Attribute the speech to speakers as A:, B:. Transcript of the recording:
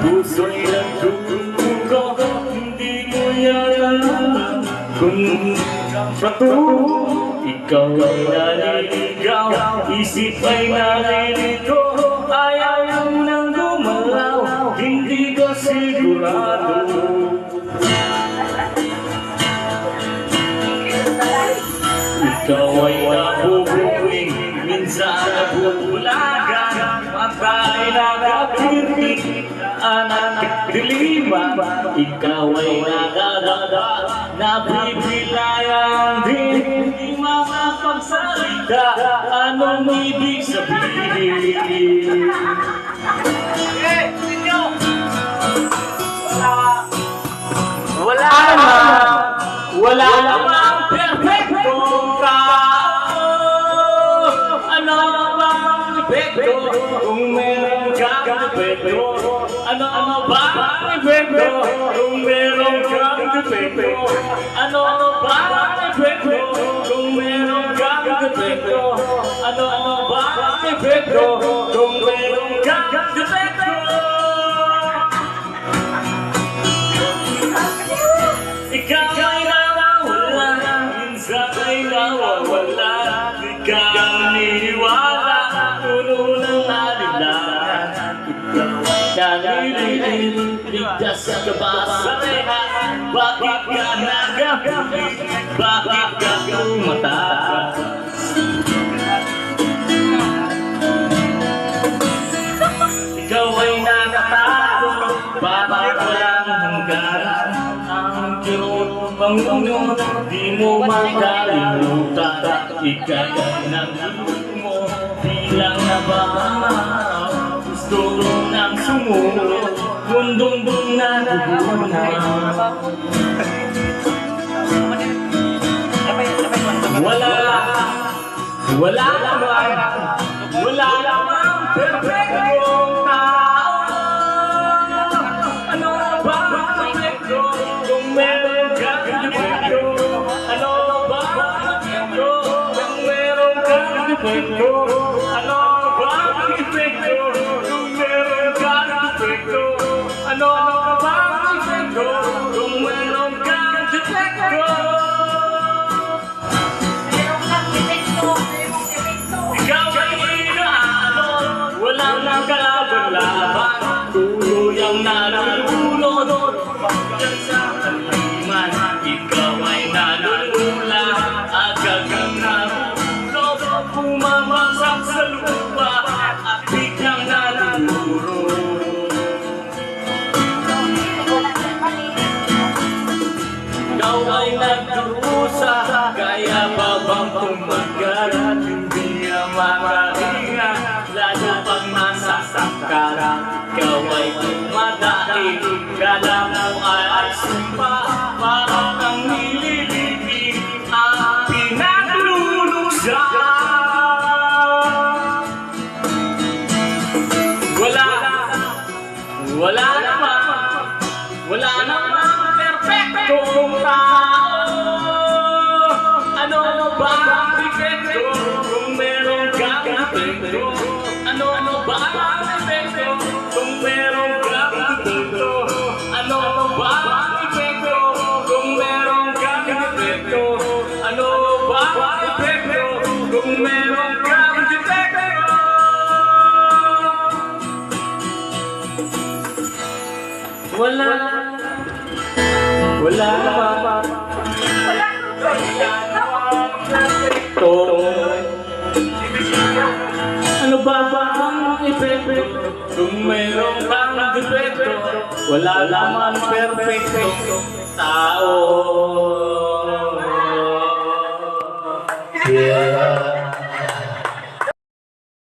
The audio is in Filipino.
A: Puso'y nagkukulo Hindi mo yan alam Kung bato Ikaw ay naliligaw Isip ay naliligo Ayaw nang dumalaw Hindi ka sigurado Ikaw ay nabubuwing Minsan nabubulagan At ay nagapirpik Anak dilima Ikaw ay nakagada Nabibilayan din Di makapagsalita Anong ibig sabihin Wala naman Wala namang perfectong tao Ano bang epekto Kung meron kang epekto Ano ano ba ang epekto Kung meron kang epekto Ano ano ba ang epekto Kung meron kang Ano ano ba Ikaw ay nawawala, minsan ay nawawala Ikaw ang niniwala, Naliliit, ligtas ka ba sa reha? Bakit ka nagagalit? Bakit ka tumatakas? Ikaw ay nakatago, bakit walang hangganan? Ang kirot pangunong, di mo makalimutan. Ikaw ay nagulog mo, bilang nabahan. Gusto nang sumunod, mundong dong nagugunan. Wala, wala naman, wala naman perfectong tao. Ano ba epekto kung meron kang epekto? Ano ba epekto kung meron kang epekto? Ano nalulunod, pagkat sa kaliman Ikaw ay nalulula, agad kang nahulog Pumamagsak sa lupa, at biglang nagdurusa Kaya ba bang tumadahil Kala mo ay sumpa Para kang nililibig Ang pinaglulusa Wala Wala naman wala namang perfectong tao Ano ba ang epekto kung meron kang epekto? Ano ano ba kung meron kang epekto? Wala. Wala. Naman Ito Ano ba ba ang epekto? Kung mayroong kang defekto Wala naman perfecto Tao